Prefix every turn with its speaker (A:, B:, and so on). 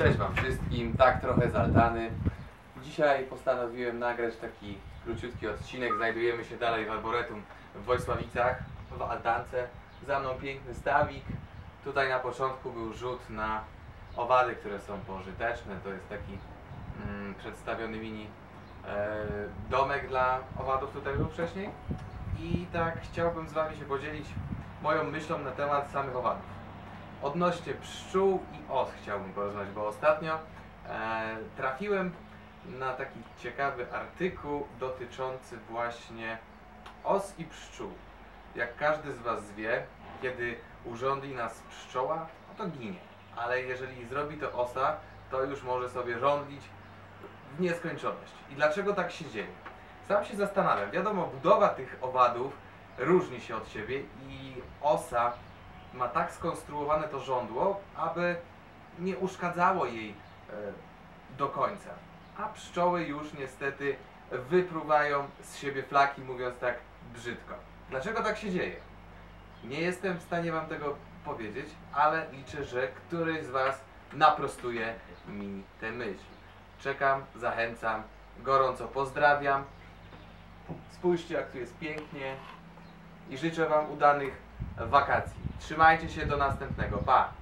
A: Cześć Wam wszystkim, tak trochę zaltany. Dzisiaj postanowiłem nagrać taki króciutki odcinek. Znajdujemy się dalej w Arboretum w Wojsławicach, w Altance. Za mną piękny stawik. Tutaj na początku był rzut na owady, które są pożyteczne. To jest taki mm, przedstawiony mini e, domek dla owadów tutaj był wcześniej. I tak chciałbym z Wami się podzielić moją myślą na temat samych owadów. Odnośnie pszczół i os chciałbym porozmawiać, bo ostatnio e, trafiłem na taki ciekawy artykuł dotyczący właśnie os i pszczół. Jak każdy z Was wie, kiedy urządzi nas pszczoła, no to ginie. Ale jeżeli zrobi to osa, to już może sobie rządzić w nieskończoność. I dlaczego tak się dzieje? Sam się zastanawiam. Wiadomo, budowa tych owadów różni się od siebie i osa ma tak skonstruowane to żądło, aby nie uszkadzało jej e, do końca. A pszczoły już niestety wypruwają z siebie flaki, mówiąc tak brzydko. Dlaczego tak się dzieje? Nie jestem w stanie Wam tego powiedzieć, ale liczę, że któryś z Was naprostuje mi te myśli. Czekam, zachęcam, gorąco pozdrawiam. Spójrzcie, jak tu jest pięknie i życzę Wam udanych wakacji. Trzymajcie się do następnego. Pa!